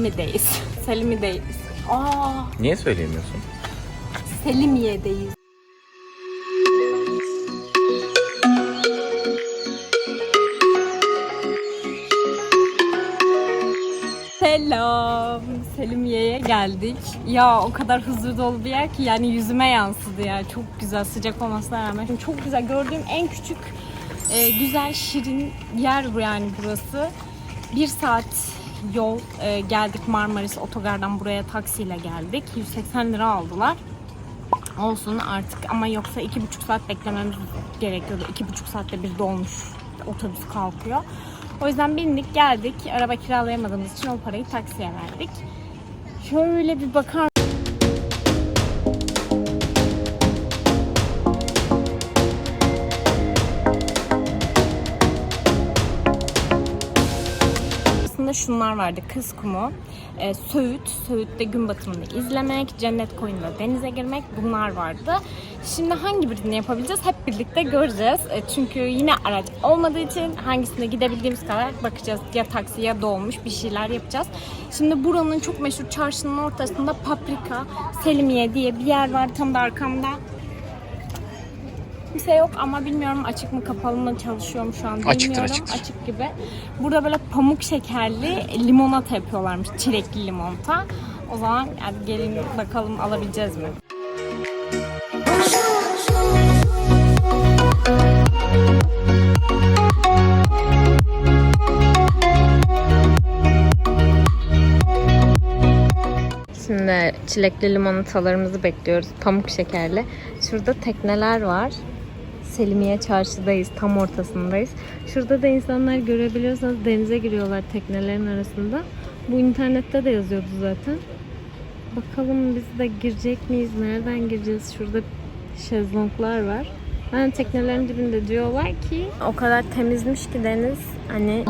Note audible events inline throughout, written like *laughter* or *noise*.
Selimi'de, Selimi'deyiz. Selimi'deyiz. Aa, Niye söyleyemiyorsun? Selimiye'deyiz. Selam. Selimiye'ye geldik. Ya o kadar huzur dolu bir yer ki yani yüzüme yansıdı ya. Çok güzel sıcak olmasına rağmen. Şimdi çok güzel gördüğüm en küçük e, güzel şirin yer bu yani burası. Bir saat yol e, geldik Marmaris otogardan buraya taksiyle geldik. 180 lira aldılar. Olsun artık ama yoksa iki buçuk saat beklememiz gerekiyordu. İki buçuk saatte bir dolmuş otobüs kalkıyor. O yüzden bindik geldik. Araba kiralayamadığımız için o parayı taksiye verdik. Şöyle bir bakar şunlar vardı. Kız kumu, e, Söğüt, Söğüt'te gün batımını izlemek, Cennet Koyun'da denize girmek bunlar vardı. Şimdi hangi birini yapabileceğiz hep birlikte göreceğiz. E, çünkü yine araç olmadığı için hangisine gidebildiğimiz kadar bakacağız. Ya taksi ya dolmuş bir şeyler yapacağız. Şimdi buranın çok meşhur çarşının ortasında Paprika, Selimiye diye bir yer var tam da arkamda. Kimse yok ama bilmiyorum açık mı kapalı mı çalışıyor mu şu an bilmiyorum. Açıktır, açıktır. Açık gibi. Burada böyle pamuk şekerli limonata yapıyorlarmış. Çilekli limonata. O zaman hadi gelin bakalım alabileceğiz mi? Şimdi çilekli limonatalarımızı bekliyoruz. Pamuk şekerli. Şurada tekneler var. Selimiye çarşıdayız. Tam ortasındayız. Şurada da insanlar görebiliyorsanız denize giriyorlar teknelerin arasında. Bu internette de yazıyordu zaten. Bakalım biz de girecek miyiz? Nereden gireceğiz? Şurada şezlonglar var. Yani teknelerin dibinde diyorlar ki o kadar temizmiş ki deniz. Hani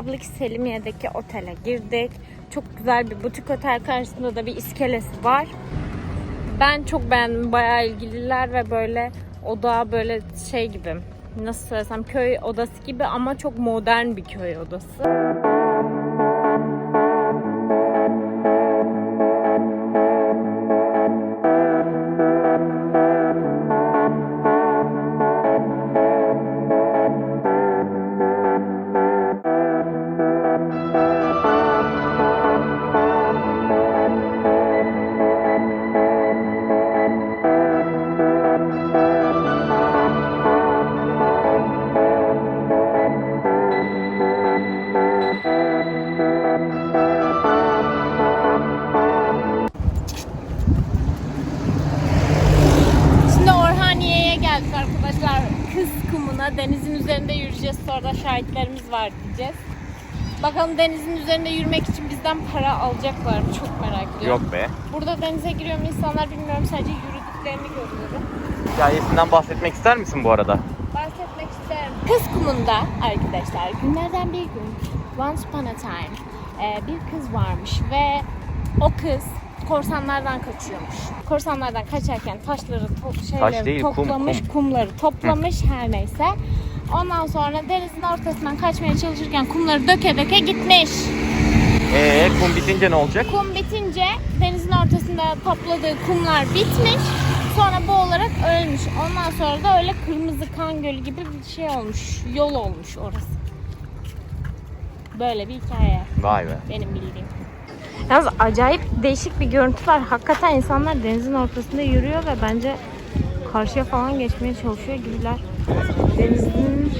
Public Selimiye'deki otele girdik. Çok güzel bir butik otel karşısında da bir iskelesi var. Ben çok beğendim. Bayağı ilgililer ve böyle oda böyle şey gibi. Nasıl söylesem köy odası gibi ama çok modern bir köy odası. Var diyeceğiz. Bakalım denizin üzerinde yürümek için bizden para alacaklar mı? Çok merak ediyorum. Yok be. Burada denize giriyor mu insanlar bilmiyorum. Sadece yürüdüklerini görüyorum. Hikayesinden bahsetmek ister misin bu arada? Bahsetmek isterim. Kız kumunda arkadaşlar günlerden bir gün once upon a time e, bir kız varmış ve o kız korsanlardan kaçıyormuş. Korsanlardan kaçarken taşları, to- şeyleri değil, kum, toplamış, kum. kumları toplamış her neyse. Ondan sonra denizin ortasından kaçmaya çalışırken kumları döke döke gitmiş. Ee kum bitince ne olacak? Kum bitince denizin ortasında topladığı kumlar bitmiş. Sonra boğularak ölmüş. Ondan sonra da öyle kırmızı kan gölü gibi bir şey olmuş. Yol olmuş orası. Böyle bir hikaye Vay be. benim bildiğim. Yalnız acayip değişik bir görüntü var. Hakikaten insanlar denizin ortasında yürüyor ve bence karşıya falan geçmeye çalışıyor gibiler. Denizin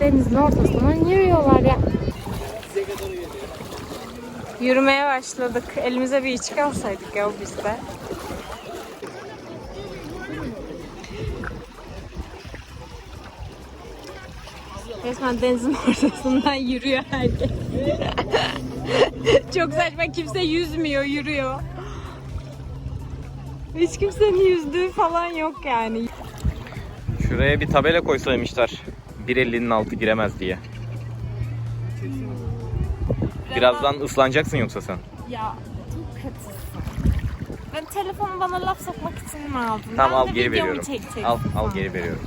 denizin ortasından yürüyorlar ya. Yürümeye başladık. Elimize bir içki alsaydık ya biz de. Resmen denizin *laughs* ortasından yürüyor herkes. Çok saçma. Kimse yüzmüyor, yürüyor. Hiç kimsenin yüzdüğü falan yok yani. Şuraya bir tabela koysaymışlar. 1.50'nin altı giremez diye. Birazdan ıslanacaksın yoksa sen. Ya çok kötüsün. Ben telefonu bana laf sokmak için mi aldın? Tamam Ben al de geri videomu veriyorum. çekecektim Al al geri veriyorum.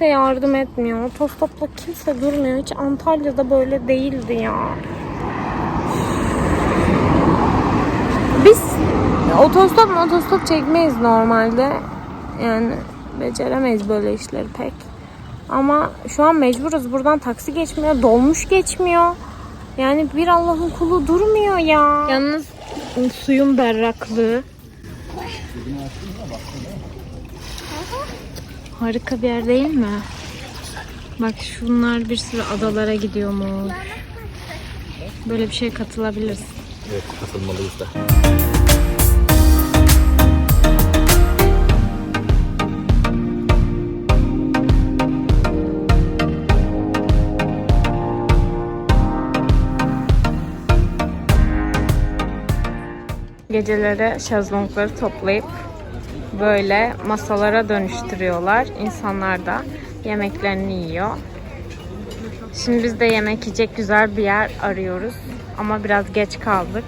Kimse yardım etmiyor. Otostopla kimse durmuyor. Hiç Antalya'da böyle değildi ya. Biz otostop otostop çekmeyiz normalde. Yani beceremeyiz böyle işleri pek. Ama şu an mecburuz. Buradan taksi geçmiyor, dolmuş geçmiyor. Yani bir Allah'ın kulu durmuyor ya. Yalnız suyun berraklığı. Harika bir yer değil mi? Bak şunlar bir sürü adalara gidiyormuş. Böyle bir şeye katılabiliriz. Evet katılmalıyız da. Geceleri şezlongları toplayıp böyle masalara dönüştürüyorlar. İnsanlar da yemeklerini yiyor. Şimdi biz de yemek yiyecek güzel bir yer arıyoruz. Ama biraz geç kaldık.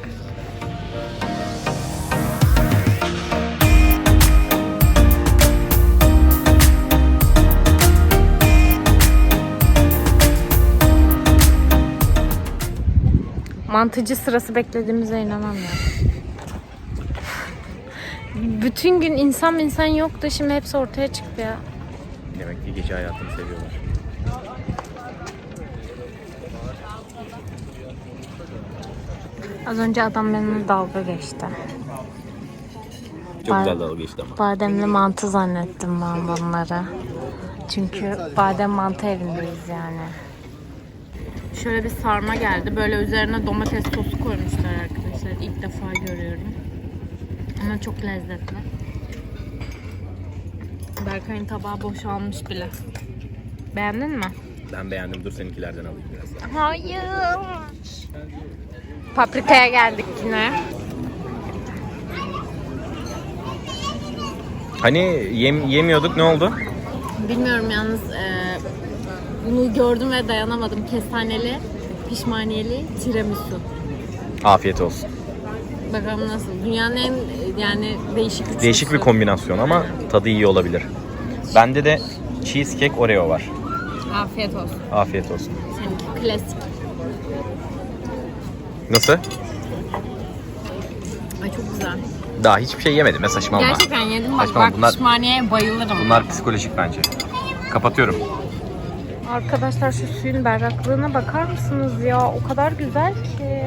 Mantıcı sırası beklediğimize inanamıyorum. Bütün gün insan insan yoktu. Şimdi hepsi ortaya çıktı ya. Demek ki gece hayatını seviyorlar. Az önce adam benimle dalga geçti. Çok güzel dalga geçti ama. Bademli mantı zannettim ben bunları. Çünkü badem mantı evindeyiz yani. Şöyle bir sarma geldi. Böyle üzerine domates sosu koymuşlar arkadaşlar. İlk defa görüyorum. Ama çok lezzetli. Berkay'ın tabağı boşalmış bile. Beğendin mi? Ben beğendim. Dur seninkilerden alayım biraz daha. Hayır. Paprikaya geldik yine. Hani yem, yemiyorduk ne oldu? Bilmiyorum yalnız e, bunu gördüm ve dayanamadım. Kestaneli, pişmaniyeli tiramisu. Afiyet olsun. Bakalım nasıl. Dünyanın en yani değişik üçlüsü. Değişik bir kombinasyon ama tadı iyi olabilir. Bende de cheesecake Oreo var. Afiyet olsun. Afiyet olsun. Seninki klasik. Nasıl? Ay çok güzel. Daha hiçbir şey yemedim. Ya saçmalama. Gerçekten yedim bak. Saçmalama, Bak bunlar- pişmaniyeye bayılırım. Bunlar psikolojik bence. Kapatıyorum. Arkadaşlar şu suyun berraklığına bakar mısınız ya? O kadar güzel ki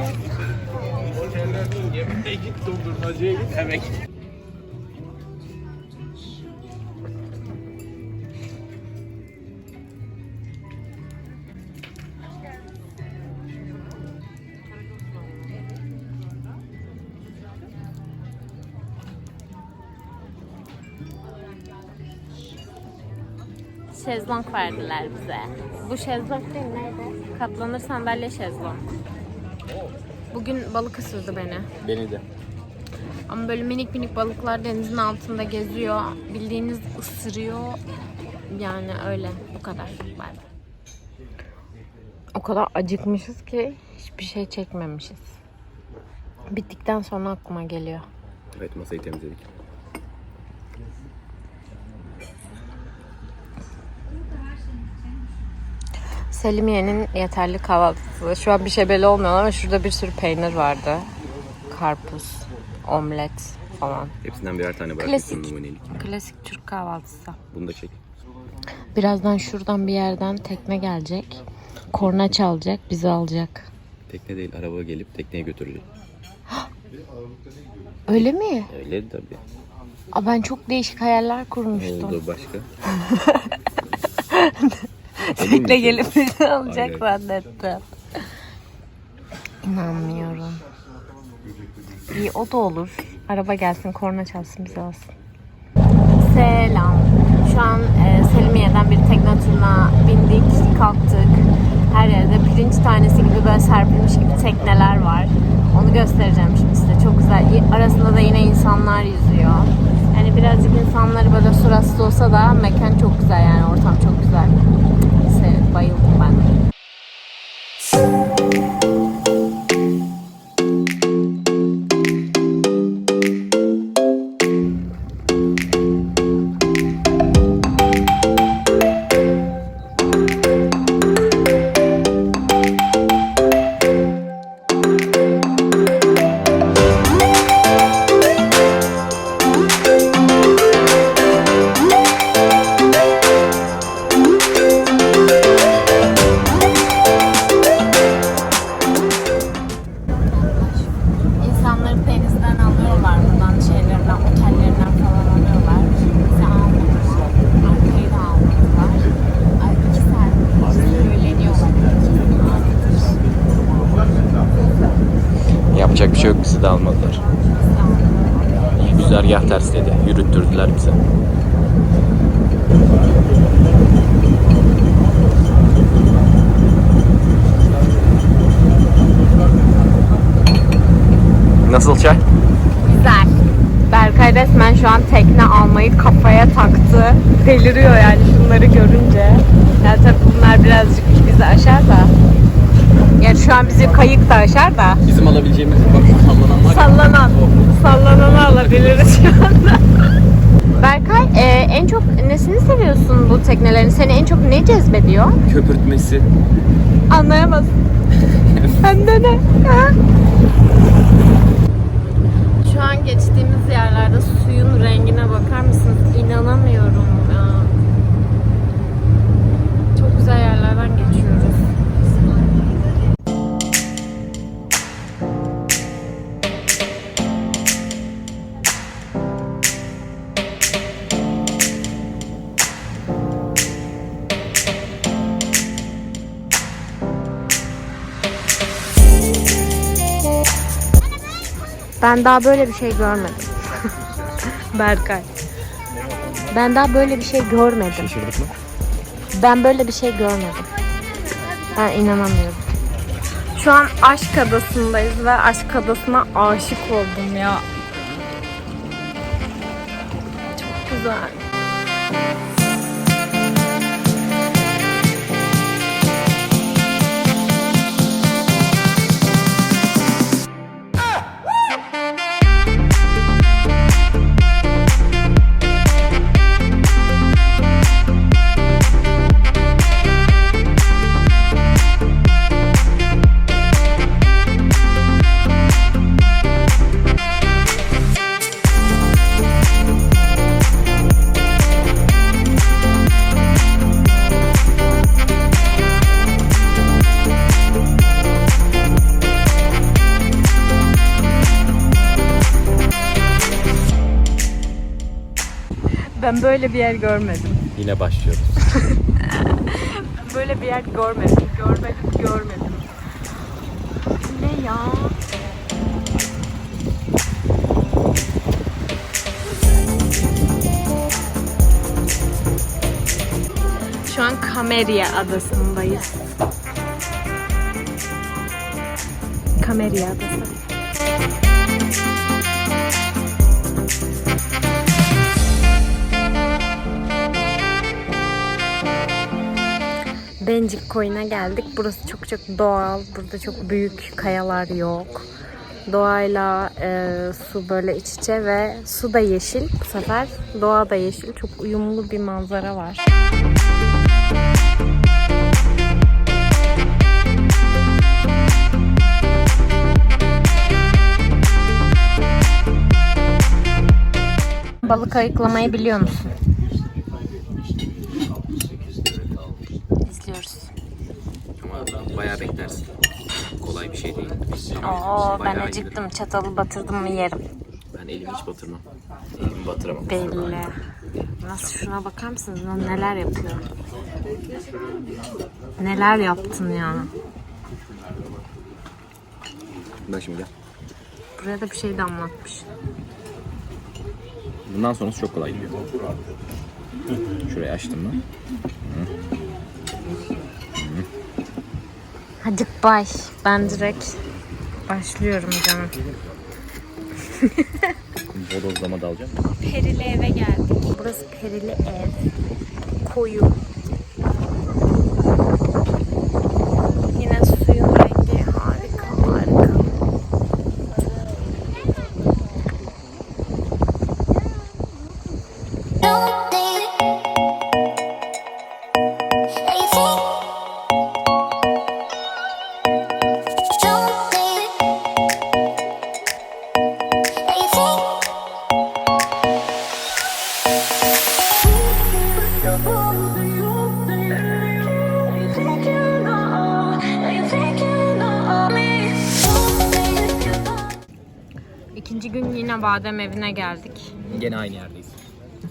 git dondurmacıya git eve. Şezlong verdiler bize. Bu şezlong değil nerede? Katlanır sandalye şezlong. Bugün balık ısırdı beni. Beni de. Ama böyle minik minik balıklar denizin altında geziyor. Bildiğiniz ısırıyor. Yani öyle. Bu kadar. Bay bay. O kadar acıkmışız ki hiçbir şey çekmemişiz. Bittikten sonra aklıma geliyor. Evet masayı temizledik. Selimiye'nin yeterli kahvaltısı. Şu an bir şey belli olmuyor ama şurada bir sürü peynir vardı. Karpuz, omlet falan. Hepsinden birer tane Klasik. bırakmışsın numunelik. Klasik Türk kahvaltısı. Bunu da çek. Birazdan şuradan bir yerden tekne gelecek. Korna çalacak, bizi alacak. Tekne değil araba gelip tekneye götürecek. *gasps* Öyle mi? Öyle tabii. Aa, ben çok değişik hayaller kurmuştum. Oldu başka. *laughs* Tekne gelip bizi alacak zannettim. İnanmıyorum. İyi o da olur. Araba gelsin, korna çalsın bizi alsın. Selam. Şu an e, Selimiye'den bir tekne turuna bindik, kalktık. Her yerde pirinç tanesi gibi böyle serpilmiş gibi tekneler var. Onu göstereceğim şimdi size. Çok güzel. Arasında da yine insanlar yüzüyor. Yani birazcık insanları böyle suratsız olsa da mekan çok güzel yani ortam çok güzel. Sev, bayıldım ben. İnsanları Nasıl çay? Güzel. Berkay resmen şu an tekne almayı kafaya taktı. Deliriyor yani şunları görünce. Yani tabii bunlar birazcık bizi aşar da. Yani şu an bizi kayık da aşar da. Bizim alabileceğimiz bak şu sallanan var. Sallanan. Sallananı alabiliriz şu anda. Berkay e, en çok nesini seviyorsun bu teknelerin? Seni en çok ne cezbediyor? Köpürtmesi. Anlayamaz. Sende *laughs* ne? Ha? Geçtiğimiz yerlerde suyun rengine bakar Ben daha böyle bir şey görmedim. *laughs* Berkay. Ben daha böyle bir şey görmedim. Şaşırdık mı? Ben böyle bir şey görmedim. Ben inanamıyorum. Şu an aşk adasındayız ve aşk adasına aşık oldum ya. Çok güzel. Ben böyle bir yer görmedim. Yine başlıyoruz. *laughs* Böyle bir yer görmedim. Görmedim, görmedim. Ne ya? Şu an Kamerya adasındayız. Kamerya adası. Bencik koyuna geldik. Burası çok çok doğal. Burada çok büyük kayalar yok. Doğayla e, su böyle iç içe ve su da yeşil. Bu sefer doğa da yeşil. Çok uyumlu bir manzara var. Balık ayıklamayı biliyor musun? İzliyoruz. Ama bayağı beklersin. Kolay bir şey değil. Oo ben acıktım. Çatalı batırdım mı yerim. Ben elimi hiç batırmam. Elimi batıramam. Belli. Nasıl şuna bakar mısınız? Lan Neler yapıyor? Neler yaptın ya? Bak şimdi gel. Buraya da bir şey damlatmış. Bundan sonrası çok kolay gidiyor. Şurayı açtım mı? Hadi bay. Ben direkt başlıyorum canım. Bodozlama da alacağım. Perili eve geldik. Burası perili ev. Koyu. Badem evine geldik. Gene aynı yerdeyiz.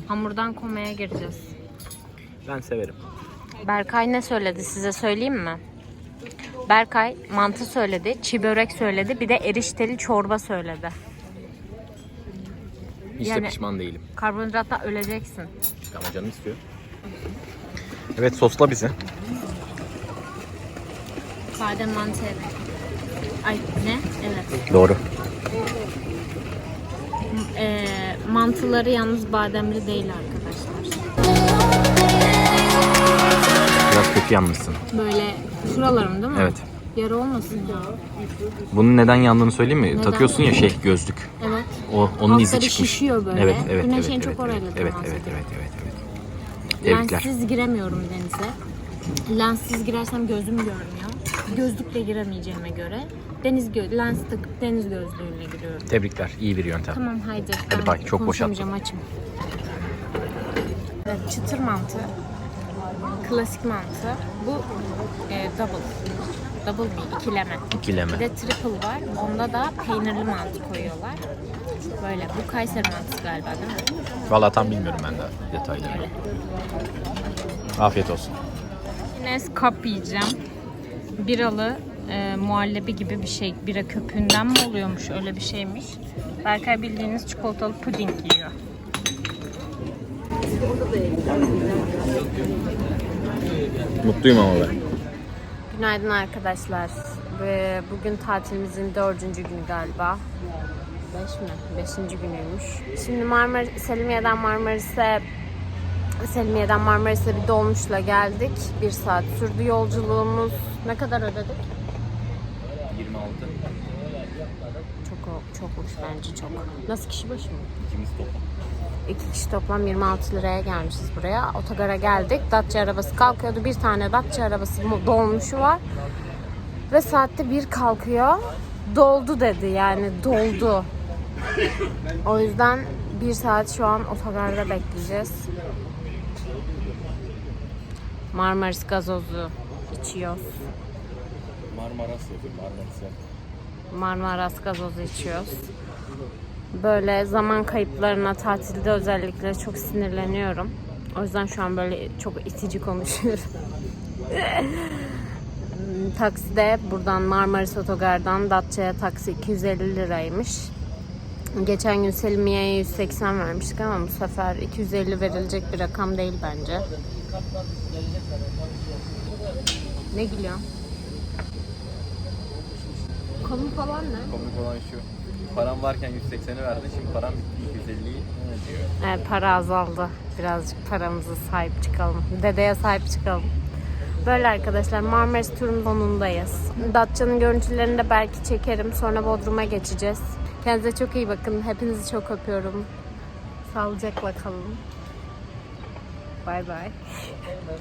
Hamurdan komaya gireceğiz. Ben severim. Berkay ne söyledi size söyleyeyim mi? Berkay mantı söyledi, çiğ börek söyledi, bir de erişteli çorba söyledi. Hiç Yani- de pişman değilim. Karbonhidratta öleceksin. Ama canım istiyor. Evet sosla bizi. Badem mantı. Ay ne? Evet. Doğru. Ee, mantıları yalnız bademli değil arkadaşlar. Biraz kötü yanmışsın. Böyle şuralarım değil mi? Evet. Yara olmasın ya. Bunun neden yandığını söyleyeyim mi? Neden? Takıyorsun ya şey gözlük. Evet. O onun izi Altları çıkmış. şişiyor böyle. Evet, evet, Güneş evet, evet, çok orayla evet, evet, evet, ediyor. evet, evet, evet. Tebrikler. Lenssiz giremiyorum denize. Lenssiz girersem gözüm görmüyor. Gözlükle giremeyeceğime göre deniz gö lens takıp deniz gözlüğüyle giriyorum. Tebrikler. İyi bir yöntem. Tamam haydi. Hadi Ben bay, çok konuşamayacağım, açım. Evet, çıtır mantı. Klasik mantı. Bu e, double. Double bir ikileme. İkileme. Bir de triple var. Onda da peynirli mantı koyuyorlar. Böyle. Bu Kayseri mantısı galiba değil mi? Vallahi tam bilmiyorum ben de detaylarını. Afiyet olsun. Yine kap yiyeceğim. Biralı e, muhallebi gibi bir şey. Bira köpüğünden mi oluyormuş? Öyle bir şeymiş. Berkay bildiğiniz çikolatalı puding yiyor. Mutluyum ama ben. Günaydın arkadaşlar. Bugün tatilimizin dördüncü günü galiba. Beş mi? Beşinci günüymüş. Şimdi Marmar Selimiye'den Marmaris'e Selimiye'den Marmaris'e bir dolmuşla geldik. Bir saat sürdü yolculuğumuz. Ne kadar ödedik? 26. Çok çokmuş bence çok. Nasıl kişi başı mı? İkimiz toplam. İki kişi toplam 26 liraya gelmişiz buraya. Otogara geldik. Datça arabası kalkıyordu. Bir tane Datça arabası mu- dolmuşu var. Ve saatte bir kalkıyor. Doldu dedi yani doldu. O yüzden bir saat şu an otogarda bekleyeceğiz. Marmaris gazozu içiyoruz. Marmaras yazıyor. Marmaris'e. Marmaras gazozu içiyoruz. Böyle zaman kayıplarına tatilde özellikle çok sinirleniyorum. O yüzden şu an böyle çok itici konuşuyorum. *laughs* Takside buradan Marmaris Otogar'dan Datça'ya taksi 250 liraymış. Geçen gün Selimiye'ye 180 vermiştik ama bu sefer 250 verilecek bir rakam değil bence. Ne gülüyor? Konu falan ne? Komik olan şu. Param varken 180'i verdi. Şimdi param bitti 250'yi diyor. Evet, para azaldı. Birazcık paramıza sahip çıkalım. Dedeye sahip çıkalım. Böyle arkadaşlar Marmaris turun sonundayız. Datça'nın görüntülerini de belki çekerim. Sonra Bodrum'a geçeceğiz. Kendinize çok iyi bakın. Hepinizi çok öpüyorum. Sağlıcakla kalın. Bay bay.